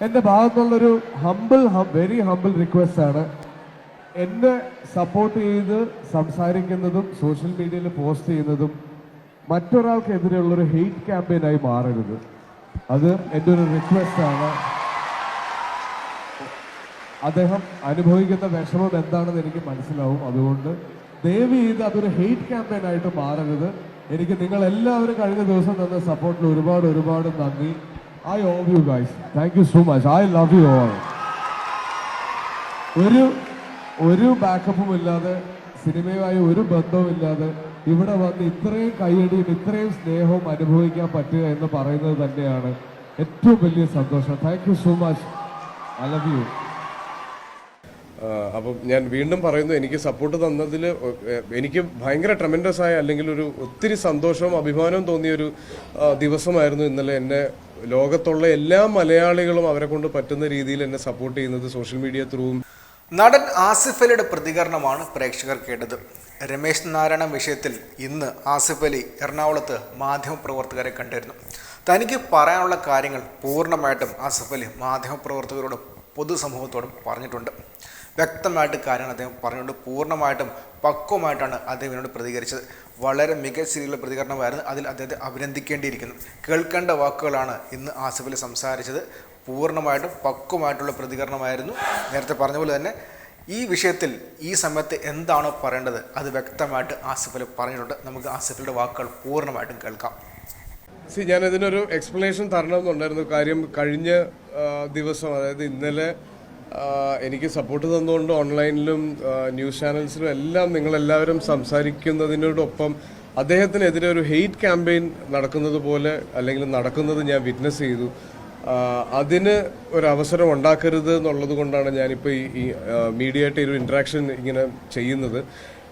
എന്റെ ഭാഗത്തുള്ളൊരു humble very humble request ആണ്. എന്നെ സപ്പോർട്ട് ചെയ്ത് സംസാരിക്കുന്നതും സോഷ്യൽ മീഡിയയിൽ പോസ്റ്റ് ചെയ്യുന്നതും മറ്റൊരാൾക്കെതിരെയുള്ളൊരു ഹെയ്റ്റ് ക്യാമ്പയിനായി മാറരുത്. അത് എന്റെ ഒരു റിക്വസ്റ്റ് ആണ്. അദ്ദേഹം അനുഭവിക്കുന്ന വിഷമം എന്താണെന്ന് എനിക്ക് മനസ്സിലാവും. അതുകൊണ്ട് ദയവ് ചെയ്ത് അതൊരു ഹെയ്റ്റ് ക്യാമ്പയിൻ ആയിട്ട് മാറരുത്. എനിക്ക് നിങ്ങൾ എല്ലാവരും കഴിഞ്ഞ ദിവസം തന്ന സപ്പോർട്ടിന് ഒരുപാട് ഒരുപാട് നന്ദി. I owe you guys thank you so much I love you all ഒരു ഒരു ബാക്കപ്പും ഇല്ലാതെ സിനിമയുമായി ഒരു ബന്ധവും ഇല്ലാതെ ഇവിടെ വന്ന് ഇത്രയും കൈയടിയും ഇത്രയും സ്നേഹവും അനുഭവിക്കാൻ പറ്റുക എന്ന് പറയുന്നത് തന്നെയാണ് ഏറ്റവും വലിയ സന്തോഷം. Thank you so much I love you അപ്പം ഞാൻ വീണ്ടും പറയുന്നു എനിക്ക് സപ്പോർട്ട് തന്നതിൽ എനിക്ക് ഭയങ്കര ട്രമെൻഡസ് ആയ അല്ലെങ്കിൽ ഒരു ഒത്തിരി സന്തോഷവും അഭിമാനവും തോന്നിയ ഒരു ദിവസമായിരുന്നു ഇന്നലെ എന്നെ ലോകത്തുള്ള എല്ലാ മലയാളികളും അവരെ കൊണ്ട് പറ്റുന്ന രീതിയിൽ എന്നെ സപ്പോർട്ട് ചെയ്യുന്നത് സോഷ്യൽ മീഡിയ ത്രൂവും നടൻ ആസിഫ് അലിയുടെ പ്രതികരണമാണ് പ്രേക്ഷകർ കേട്ടത്. രമേശ് നാരായണ വിഷയത്തിൽ ഇന്ന് ആസിഫ് അലി എറണാകുളത്ത് മാധ്യമപ്രവർത്തകരെ കണ്ടിരുന്നു. തനിക്ക് പറയാനുള്ള കാര്യങ്ങൾ പൂർണമായിട്ടും ആസിഫ് അലി മാധ്യമപ്രവർത്തകരോടും പൊതുസമൂഹത്തോടും പറഞ്ഞിട്ടുണ്ട്. വ്യക്തമായിട്ട് കാര്യങ്ങൾ അദ്ദേഹം പറഞ്ഞുകൊണ്ട് പൂർണമായിട്ടും പക്വമായിട്ടാണ് അദ്ദേഹം ഇതിനോട് പ്രതികരിച്ചത്. വളരെ മികച്ച രീതിയിലുള്ള പ്രതികരണമായിരുന്നു അതിൽ അദ്ദേഹത്തെ അഭിനന്ദിക്കേണ്ടിയിരിക്കുന്നു. കേൾക്കേണ്ട വാക്കുകളാണ് ഇന്ന് ആസിഫിൽ സംസാരിച്ചത്. പൂർണമായിട്ടും പക്വമായിട്ടുള്ള പ്രതികരണമായിരുന്നു. നേരത്തെ പറഞ്ഞ പോലെ തന്നെ ഈ വിഷയത്തിൽ ഈ സമയത്ത് എന്താണോ പറയേണ്ടത് അത് വ്യക്തമായിട്ട് ആസിഫൽ പറഞ്ഞിട്ടുണ്ട്. നമുക്ക് ആസിഫിന്റെ വാക്കുകൾ പൂർണമായിട്ടും കേൾക്കാം. സി ഞാൻ ഇതിനൊരു എക്സ്പ്ലനേഷൻ തരണമെന്നുണ്ടായിരുന്നു. കാര്യം കഴിഞ്ഞ ദിവസം അതായത് ഇന്നലെ എനിക്ക് സപ്പോർട്ട് തന്നുകൊണ്ട് ഓൺലൈനിലും ന്യൂസ് ചാനൽസിലും എല്ലാം നിങ്ങളെല്ലാവരും സംസാരിക്കുന്നതിനോടൊപ്പം അദ്ദേഹത്തിനെതിരെ ഒരു ഹെയ്റ്റ് ക്യാമ്പയിൻ നടക്കുന്നത് പോലെ അല്ലെങ്കിൽ നടക്കുന്നത് ഞാൻ വിറ്റ്നസ് ചെയ്തു. അതിന് ഒരു അവസരം ഉണ്ടാക്കരുത് എന്നുള്ളത് കൊണ്ടാണ് ഞാനിപ്പോൾ ഈ ഈ മീഡിയ ആയിട്ട് ഒരു ഇൻട്രാക്ഷൻ ഇങ്ങനെ ചെയ്യുന്നത്.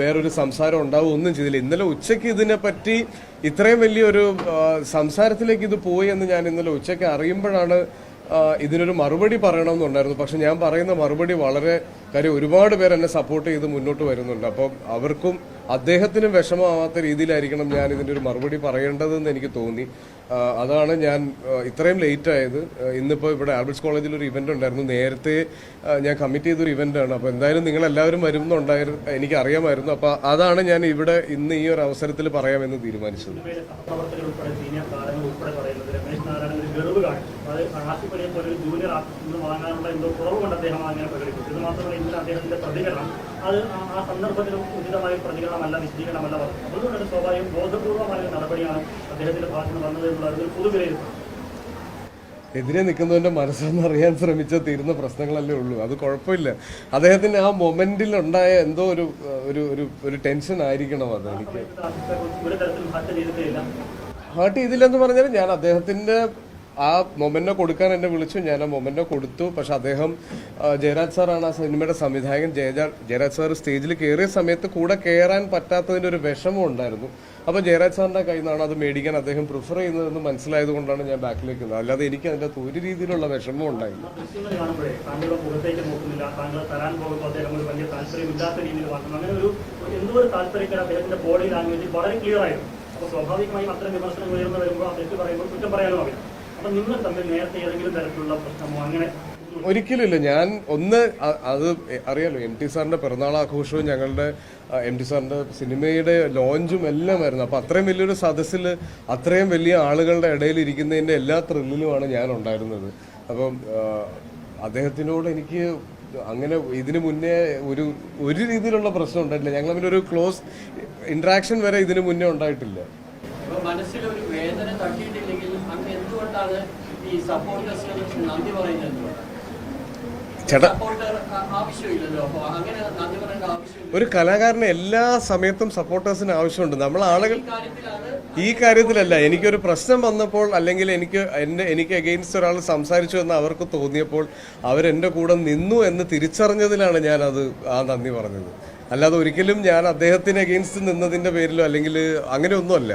വേറൊരു സംസാരം ഉണ്ടാവും ഒന്നും ചെയ്തില്ല. ഇന്നലെ ഉച്ചയ്ക്ക് ഇതിനെപ്പറ്റി ഇത്രയും വലിയൊരു സംസാരത്തിലേക്ക് ഇത് പോയി എന്ന് ഞാൻ ഇന്നലെ ഉച്ചയ്ക്ക് അറിയുമ്പോഴാണ് ഇതിനൊരു മറുപടി പറയണമെന്നുണ്ടായിരുന്നു. പക്ഷെ ഞാൻ പറയുന്ന മറുപടി വളരെ കാര്യം ഒരുപാട് പേർ എന്നെ സപ്പോർട്ട് ചെയ്ത് മുന്നോട്ട് വരുന്നുണ്ട്. അപ്പം അവർക്കും അദ്ദേഹത്തിനും വിഷമമാവാത്ത രീതിയിലായിരിക്കണം ഞാൻ ഇതിന്റെ ഒരു മറുപടി പറയേണ്ടതെന്ന് എനിക്ക് തോന്നി. അതാണ് ഞാൻ ഇത്രയും ലേറ്റ് ആയത്. ഇന്നിപ്പോൾ ഇവിടെ ആൽബർട്സ് കോളേജിൽ ഒരു ഇവന്റ് ഉണ്ടായിരുന്നു. നേരത്തെ ഞാൻ കമ്മിറ്റ് ചെയ്തൊരു ആണ്. അപ്പോൾ എന്തായാലും നിങ്ങൾ എല്ലാവരും വരുന്നുണ്ടായിരുന്നു എനിക്ക് അറിയാമായിരുന്നു അപ്പോൾ അതാണ് ഞാൻ ഇവിടെ ഇന്ന് ഈ ഒരു അവസരത്തിൽ പറയാമെന്ന് തീരുമാനിച്ചത്. ജൂനിയർ വാങ്ങാനുള്ള എന്തോ കുറവ് കൊണ്ട് അദ്ദേഹം അങ്ങനെ പ്രകടിപ്പിച്ചു. ഇത് മാത്രമല്ല ഇന്നലെ അദ്ദേഹത്തിന്റെ പ്രതികരണം അത് ആ- സന്ദർഭത്തിലും ഉചിതമായ പ്രതികരണമല്ല വിശദീകരണമല്ല പറഞ്ഞു അതുകൊണ്ട് തന്നെ സ്വാഭാവികം ബോധപൂർവമായ ഒരു നടപടിയാണ് അദ്ദേഹത്തിന്റെ ഭാഗത്ത് നിന്ന് വന്നത് എന്നുള്ളത് ഒരു പൊതുവിലയിരുത്തൽ. എതിരെ നിൽക്കുന്നവന്റെ മനസ്സെന്ന് അറിയാൻ ശ്രമിച്ചാൽ തീരുന്ന പ്രശ്നങ്ങളല്ലേ ഉള്ളൂ. അത് കുഴപ്പമില്ല. അദ്ദേഹത്തിന് ആ മൊമെന്റിൽ ഉണ്ടായ എന്തോ ഒരു ഒരു ഒരു ഒരു ടെൻഷൻ ആയിരിക്കണം അത് എനിക്ക്. ഹാർട്ട് ചെയ്തില്ലെന്ന് പറഞ്ഞാൽ ഞാൻ അദ്ദേഹത്തിന്റെ ആ മൊമെന്റോ കൊടുക്കാൻ എന്നെ വിളിച്ചു ഞാൻ ആ മൊമെന്റോ കൊടുത്തു. പക്ഷെ അദ്ദേഹം ജയരാജ് സാറാണ് ആ സിനിമയുടെ സംവിധായകൻ. ജയരാജ് ജയരാജ് സാർ സ്റ്റേജിൽ കയറിയ സമയത്ത് കൂടെ കയറാൻ പറ്റാത്തതിന്റെ ഒരു വിഷമം ഉണ്ടായിരുന്നു. അപ്പോൾ ജയരാജ് സാറിന്റെ കയ്യിൽ നിന്നാണ് അത് മേടിക്കാൻ അദ്ദേഹം പ്രിഫർ ചെയ്യുന്നതെന്ന് മനസ്സിലായത് കൊണ്ടാണ് ഞാൻ ബാക്കിലേക്ക് വന്നത് അല്ലാതെ എനിക്ക് അതിന്റെ ഒരു രീതിയിലുള്ള വിഷമം ഉണ്ടായില്ല. സ്വാഭാവികമായി അത്തരം വിമർശനങ്ങൾ ഉയർന്നു വരുമ്പോൾ തെറ്റ് പറയുമ്പോൾ കുറ്റം പറയാനും അറിയാം നിങ്ങൾ തമ്മിൽ നേരത്തെ ഏതെങ്കിലും തരത്തിലുള്ള പ്രശ്നമോ അങ്ങനെ ഒരിക്കലുമില്ല. ഞാൻ ഒന്ന് അത് അറിയാലോ എം ടി സാറിന്റെ പിറന്നാൾ ആഘോഷവും ഞങ്ങളുടെ എം ടി സാറിന്റെ സിനിമയുടെ ലോഞ്ചും എല്ലാമായിരുന്നു അപ്പൊ അത്രയും വലിയൊരു സദസ്സിൽ അത്രയും വലിയ ആളുകളുടെ ഇടയിൽ ഇരിക്കുന്നതിന്റെ എല്ലാ ത്രില്ലിലുമാണ് ഞാൻ ഉണ്ടായിരുന്നത്. അപ്പം അദ്ദേഹത്തിനോട് എനിക്ക് അങ്ങനെ ഇതിനു മുന്നേ ഒരു ഒരു രീതിയിലുള്ള പ്രശ്നം ഉണ്ടായിട്ടില്ല. ഞങ്ങൾ തമ്മിൽ ഒരു ക്ലോസ് ഇന്ററാക്ഷൻ വരെ ഇതിനു മുന്നേ ഉണ്ടായിട്ടില്ല. മനസ്സിലൊരു വേദന തട്ടിയിട്ടില്ലെങ്കിൽ എന്തുകൊണ്ടാണ് ഈ സപ്പോർട്ടേഴ്സിന് നന്ദി പറയുന്നത്. ചേട്ടാ. ഒരു കലാകാരന് എല്ലാ സമയത്തും സപ്പോർട്ടേഴ്സിന് ആവശ്യമുണ്ട്. നമ്മൾ ആളുകൾ ഈ ഈ കാര്യത്തിലല്ല എനിക്കൊരു പ്രശ്നം വന്നപ്പോൾ അല്ലെങ്കിൽ എനിക്ക് എന്റെ എനിക്ക് അഗെയിൻസ്റ്റ് ഒരാൾ സംസാരിച്ചു എന്ന് അവർക്ക് തോന്നിയപ്പോൾ അവരെന്റെ കൂടെ നിന്നു എന്ന് തിരിച്ചറിഞ്ഞതിലാണ് ഞാൻ അത് ആ നന്ദി പറഞ്ഞത്. അല്ലാതെ ഒരിക്കലും ഞാൻ അദ്ദേഹത്തിന് അഗെയിൻസ്റ്റ് നിന്നതിന്റെ പേരിലോ അല്ലെങ്കിൽ അങ്ങനെയൊന്നുമല്ല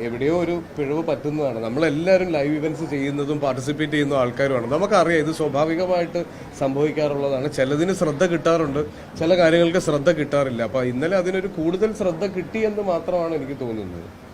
എവിടെയോ ഒരു പിഴവ് പറ്റുന്നതാണ്. നമ്മളെല്ലാവരും ലൈവ് ഇവന്റ്സ് ചെയ്യുന്നതും പാർട്ടിസിപ്പേറ്റ് ചെയ്യുന്ന ആൾക്കാരുമാണ്. നമുക്കറിയാം ഇത് സ്വാഭാവികമായിട്ട് സംഭവിക്കാറുള്ളതാണ്. ചിലതിന് ശ്രദ്ധ കിട്ടാറുണ്ട്. ചില കാര്യങ്ങൾക്ക് ശ്രദ്ധ കിട്ടാറില്ല. അപ്പോൾ ഇന്നലെ അതിനൊരു കൂടുതൽ ശ്രദ്ധ കിട്ടിയെന്ന് മാത്രമാണ് എനിക്ക് തോന്നുന്നത്.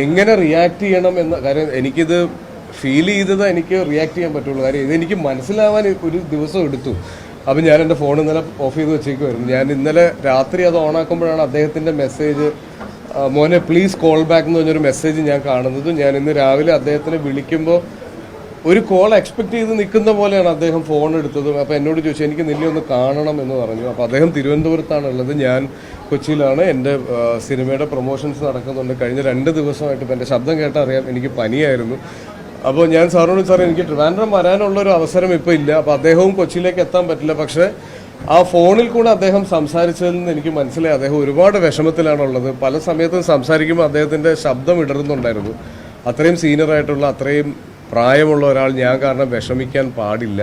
എങ്ങനെ റിയാക്ട് ചെയ്യണം എന്ന കാര്യം എനിക്കിത് ഫീൽ ചെയ്തത് എനിക്ക് റിയാക്ട് ചെയ്യാൻ പറ്റുള്ളൂ. കാര്യം ഇതെനിക്ക് മനസ്സിലാവാൻ ഒരു ദിവസം എടുത്തു. അപ്പം ഞാൻ എന്റെ ഫോൺ ഇന്നലെ ഓഫ് ചെയ്ത് വെച്ചേക്കുമായിരുന്നു ഞാൻ ഇന്നലെ രാത്രി അത് ഓണാക്കുമ്പോഴാണ് അദ്ദേഹത്തിന്റെ മെസ്സേജ് മോനെ പ്ലീസ് കോൾ ബാക്ക് എന്ന് പറഞ്ഞൊരു മെസ്സേജ് ഞാൻ കാണുന്നത്. ഞാൻ ഇന്ന് രാവിലെ അദ്ദേഹത്തിനെ വിളിക്കുമ്പോൾ ഒരു കോൾ എക്സ്പെക്ട് ചെയ്ത് നിൽക്കുന്ന പോലെയാണ് അദ്ദേഹം ഫോൺ എടുത്തതും. അപ്പോൾ എന്നോട് ചോദിച്ചു എനിക്ക് നിന്നെ ഒന്ന് കാണണം എന്ന് പറഞ്ഞു. അപ്പോൾ അദ്ദേഹം തിരുവനന്തപുരത്താണ് ഉള്ളത് ഞാൻ കൊച്ചിയിലാണ് എന്റെ സിനിമയുടെ പ്രൊമോഷൻസ് നടക്കുന്നുണ്ട്. കഴിഞ്ഞ രണ്ട് ദിവസമായിട്ട് ഇപ്പം എന്റെ ശബ്ദം കേട്ടറിയാം എനിക്ക് പനിയായിരുന്നു. അപ്പോൾ ഞാൻ സാറിനോട് സാർ എനിക്ക് ട്രിവാൻഡ്രം വരാനുള്ള ഒരു അവസരം ഇപ്പോൾ ഇല്ല. അപ്പോൾ അദ്ദേഹവും കൊച്ചിയിലേക്ക് എത്താൻ പറ്റില്ല. പക്ഷേ ആ ഫോണിൽ കൂടെ അദ്ദേഹം സംസാരിച്ചതിൽ നിന്ന് എനിക്ക് മനസ്സിലായി. അദ്ദേഹം ഒരുപാട് വിഷമത്തിലാണുള്ളത്. പല സമയത്തും സംസാരിക്കുമ്പോൾ അദ്ദേഹത്തിന്റെ ശബ്ദം ഇടറുന്നുണ്ടായിരുന്നു അത്രയും സീനിയറായിട്ടുള്ള അത്രയും പ്രായമുള്ള ഒരാൾ ഞാൻ കാരണം വിഷമിക്കാൻ പാടില്ല.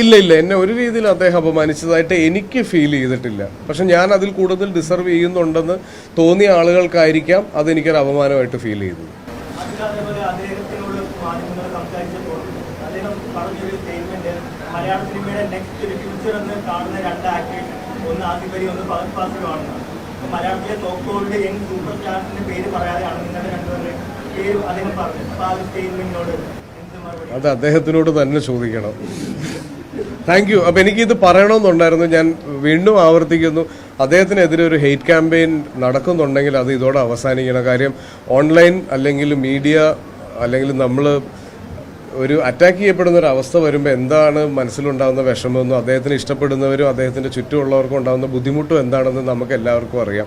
ഇല്ല ഇല്ല. എന്നെ ഒരു രീതിയിൽ അദ്ദേഹം അപമാനിച്ചതായിട്ട് എനിക്ക് ഫീൽ ചെയ്തിട്ടില്ല. പക്ഷെ ഞാൻ അതിൽ കൂടുതൽ ഡിസർവ് ചെയ്യുന്നുണ്ടെന്ന് തോന്നിയ ആളുകൾക്കായിരിക്കാം അതെനിക്കൊരു അപമാനമായിട്ട് ഫീൽ ചെയ്തത്. മലയാള സിനിമയുടെ നെക്സ്റ്റ് ഫ്യൂച്ചർ എന്ന് കാണുന്ന രണ്ട് മലയാളത്തിലെ സൂപ്പർ പേര് അത് അദ്ദേഹത്തിനോട് തന്നെ ചോദിക്കണം. താങ്ക് യു അപ്പം എനിക്കിത് പറയണമെന്നുണ്ടായിരുന്നു. ഞാൻ വീണ്ടും ആവർത്തിക്കുന്നു. അദ്ദേഹത്തിനെതിരെ ഒരു ഹെയ്റ്റ് ക്യാമ്പയിൻ നടക്കുന്നുണ്ടെങ്കിൽ അത് ഇതോടെ അവസാനിക്കണം. കാര്യം ഓൺലൈൻ അല്ലെങ്കിൽ മീഡിയ അല്ലെങ്കിൽ നമ്മൾ ഒരു അറ്റാക്ക് ചെയ്യപ്പെടുന്ന ഒരു അവസ്ഥ വരുമ്പോൾ എന്താണ് മനസ്സിലുണ്ടാകുന്ന വിഷമമെന്നും അദ്ദേഹത്തിന് ഇഷ്ടപ്പെടുന്നവരും അദ്ദേഹത്തിന്റെ ചുറ്റുമുള്ളവർക്കും ഉണ്ടാകുന്ന ബുദ്ധിമുട്ടും എന്താണെന്ന് നമുക്ക് എല്ലാവർക്കും അറിയാം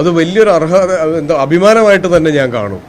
അത് വലിയൊരു അർഹത എന്താ അഭിമാനമായിട്ട് തന്നെ ഞാൻ കാണും.